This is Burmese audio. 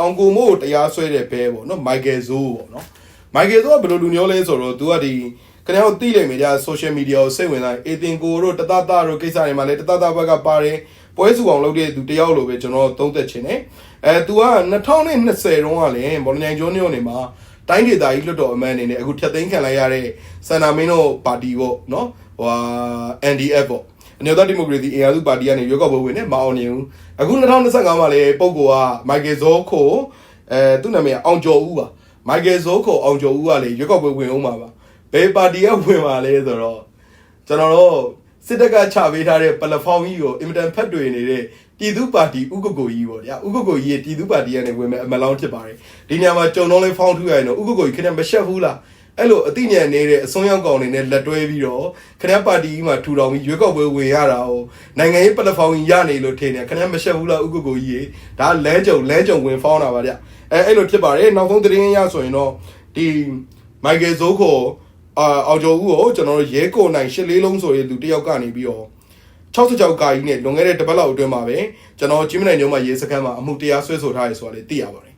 အောင်ကိုမို့ကိုတရားစွဲတဲ့ဘဲပေါ့နော်မိုက်ကယ်ဇိုးပေါ့နော်မိုက်ကယ်ဇိုးကဘယ်လိုလူမျိုးလဲဆိုတော့ तू ကဒီခဏတော့သိလိမ့်မယ်ကြာ social media ကိုစိတ်ဝင်စားအေတင်ကိုတို့တတတတို့ကိစ္စတွေမှာလည်းတတတဘက်ကပါတယ်ပွဲစုအောင်လုပ်တဲ့သူတယောက်လိုပဲကျွန်တော်သုံးသက်ချင်တယ်အဲ तू က2020တုန်းကလည်းဘောလမြိုင်ကျွန်းညိုနေမှာတိုင်းဒေသကြီးလွတ်တော်အမတ်အနေနဲ့အခုထက်သိမ်းခံလိုက်ရတဲ့စန္ဒာမင်းတို့ပါတီပေါ့နော်ဟိုဟာ NDF ပေါ့ အမျိုးသားဒီမိုကရေစီအင်အားစုပါတီကနေရွေးကောက်ပွဲဝင်နေမအောင်နေဘူးအခု2025မှာလည်းပုံကောကမိုက်ကယ်ဇောခိုအဲသူ့နာမည်ကအောင်ကျော်ဦးပါမိုက်ကယ်ဇောခိုအောင်ကျော်ဦးကလည်းရွေးကောက်ပွဲဝင်အောင်ပါပါဘယ်ပါတီကဝင်ပါလဲဆိုတော့ကျွန်တော်တို့စစ်တပ်ကချပေးထားတဲ့ပလက်ဖောင်းကြီးကိုအင်မတန်ဖတ်တွေ့နေတဲ့ပြည်သူပါတီဥက္ကကိုကြီးပေါ့ဗျာဥက္ကကိုကြီးရဲ့ပြည်သူပါတီကနေဝင်မဲ့အမလောင်းဖြစ်ပါတယ်ဒီနေရာမှာကြုံတော့လဲဖောင်းထူရရင်တော့ဥက္ကကိုကြီးခဏမရှက်ဘူးလား အဲ့လိုအသိဉာဏ်နေတဲ့အစွန်းရောက်ကောင်တွေနဲ့လက်တွဲပြီးတော့ခဏပါတီကြီးမှာထူထောင်ပြီးရွေးကောက်ပွဲဝင်ရတာကိုနိုင်ငံရေးပလက်ဖောင်းကြီးရနေလို့ထင်တယ်ခဏမရှက်ဘူးလားဥက္ကကိုကြီးရေဒါလဲကြုံလဲကြုံဝင်ဖောင်းတာပါဗျအဲအဲ့လိုဖြစ်ပါတယ်နောက်ဆုံးသတင်းရဆိုရင်တော့ဒီမိုက်ကယ်ဇိုးကိုအာအော်ဂျိုဦးကိုကျွန်တော်တို့ရဲကိုနိုင်ရှစ်လေးလုံးဆိုတဲ့သူတယောက်ကနေပြီးတော့66ကာကြီးနဲ့လွန်ခဲ့တဲ့တပတ်လောက်အတွင်းမှာပဲကျွန်တော်ကြီးမနိုင်ညုံမှာရေးစခန်းမှာအမှုတရားဆွဲဆိုထားရဆိုတာလေသိရပါတယ်